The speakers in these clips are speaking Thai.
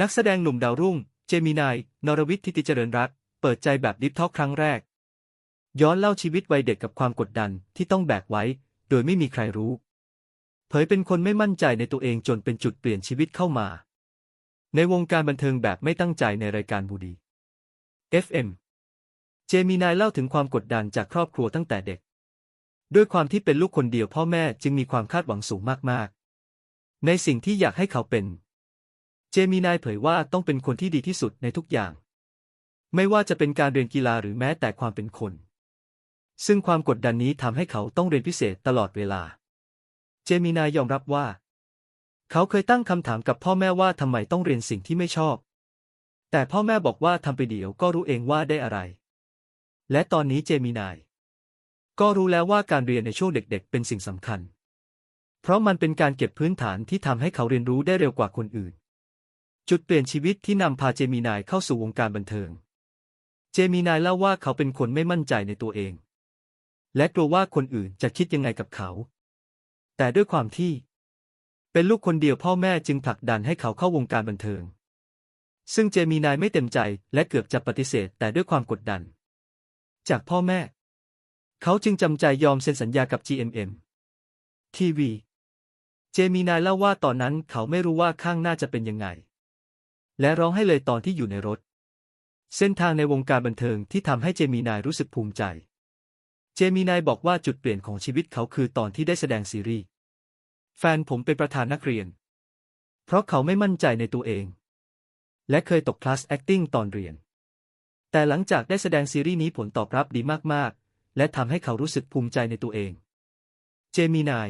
นักแสดงหนุ่มดาวรุ่ง เจมินาย นรวิทย์ทิติเจริญรัตน์เปิดใจแบบดิฟทอคครั้งแรก ย้อนเล่าชีวิตวัยเด็กกับความกดดันที่ต้องแบกไว้ โดยไม่มีใครรู้ เผยเป็นคนไม่มั่นใจในตัวเองจนเป็นจุดเปลี่ยนชีวิตเข้ามา ในวงการบันเทิงแบบไม่ตั้งใจในรายการบูดี FM เจมินายเล่าถึงความกดดันจากครอบครัวตั้งแต่เด็ก ด้วยความที่เป็นลูกคนเดียวพ่อแม่จึงมีความคาดหวังสูงมากๆ ในสิ่งที่อยากให้เขาเป็น เจมินายเผยว่าต้องเป็นคนที่ดีที่สุดในทุกอย่าง ไม่ว่าจะเป็นการเรียนกีฬาหรือแม้แต่ความเป็นคน ซึ่งความกดดันนี้ทำให้เขาต้องเรียนพิเศษตลอดเวลา เจมินายยอมรับว่า เขาเคยตั้งคำถามกับพ่อแม่ว่าทำไมต้องเรียนสิ่งที่ไม่ชอบ แต่พ่อแม่บอกว่าทำไปเดี๋ยวก็รู้เองว่าได้อะไร และตอนนี้เจมินาย ก็รู้แล้วว่าการเรียนในช่วงเด็ก ๆ เป็นสิ่งสำคัญ เพราะมันเป็นการเก็บพื้นฐานที่ทำให้เขาเรียนรู้ได้เร็วกว่าคนอื่น จุดเปลี่ยนชีวิตที่นำพาเจมินายเข้าสู่วงการบันเทิง เจมินายเล่าว่าเขาเป็นคนไม่มั่นใจในตัวเอง และกลัวว่าคนอื่นจะคิดยังไงกับเขา แต่ด้วยความที่ เป็นลูกคนเดียวพ่อแม่จึงผลักดันให้เขาเข้าวงการบันเทิง ซึ่งเจมินายไม่เต็มใจและเกือบจะปฏิเสธแต่ด้วยความกดดัน จากพ่อแม่ เขาจึงจำใจยอมเซ็นสัญญากับ GMM ทีวี เจมินายเล่าว่าตอนนั้นเขาไม่รู้ว่าข้างหน้าจะเป็นยังไง และร้องให้เลยตอนที่อยู่ในรถ เส้นทางในวงการบันเทิงที่ทำให้เจมินายรู้สึกภูมิใจ เจมินายบอกว่าจุดเปลี่ยนของชีวิตเขาคือตอนที่ได้แสดงซีรีส์ แฟนผมเป็นประธานนักเรียน เพราะเขาไม่มั่นใจในตัวเอง และเคยตกคลาส acting ตอนเรียน แต่หลังจากได้แสดงซีรีส์นี้ผลตอบรับดีมากๆ และทำให้เขารู้สึกภูมิใจในตัวเอง เจมินาย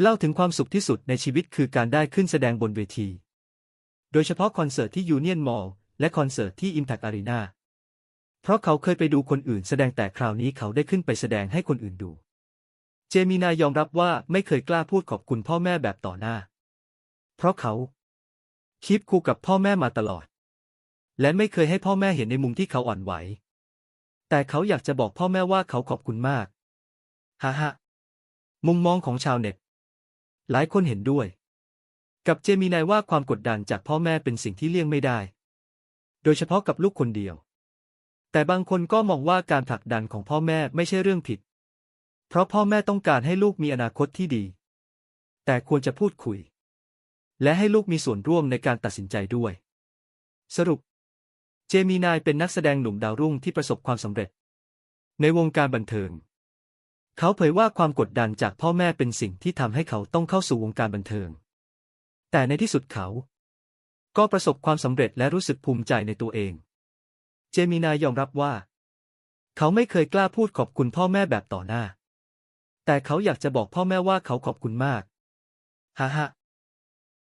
เล่าถึงความสุขที่สุดในชีวิตคือการได้ขึ้นแสดงบนเวที โดยเฉพาะคอนเสิร์ตที่ยูเนียนมอลล์และคอนเสิร์ตที่ Impact Arena เพราะเขาเคยไปดูคนอื่นแสดงแต่คราวนี้เขาได้ขึ้นไปแสดงให้คนอื่นดู เจมินายอมรับว่าไม่เคยกล้าพูดขอบคุณพ่อแม่แบบต่อหน้า เพราะเขาคีบคู่กับพ่อแม่มาตลอด และไม่เคยให้พ่อแม่เห็นในมุมที่เขาอ่อนไหว แต่เขาอยากจะบอกพ่อแม่ว่าเขาขอบคุณมาก ฮ่าฮ่ามุมมองของชาวเน็ต หลายคนเห็นด้วย กับเจมินายว่าความกดดันจากพ่อแม่เป็นสิ่งที่เลี่ยงไม่ได้ โดยเฉพาะกับลูกคนเดียว แต่บางคนก็มองว่าการผลักดันของพ่อแม่ไม่ใช่เรื่องผิด เพราะพ่อแม่ต้องการให้ลูกมีอนาคตที่ดี แต่ควรจะพูดคุย และให้ลูกมีส่วนร่วมในการตัดสินใจด้วย สรุป เจมินายเป็นนักแสดงหนุ่มดาวรุ่งที่ประสบความสำเร็จ ในวงการบันเทิง เขาเผยว่าความกดดันจากพ่อแม่เป็นสิ่งที่ทำให้เขาต้องเข้าสู่วงการบันเทิง แต่ในที่สุดเขา ก็ประสบความสำเร็จและรู้สึกภูมิใจในตัวเอง เจมินายยอมรับว่า เขาไม่เคยกล้าพูดขอบคุณพ่อแม่แบบต่อหน้า แต่เขาอยากจะบอกพ่อแม่ว่าเขาขอบคุณมาก ฮ่าฮ่า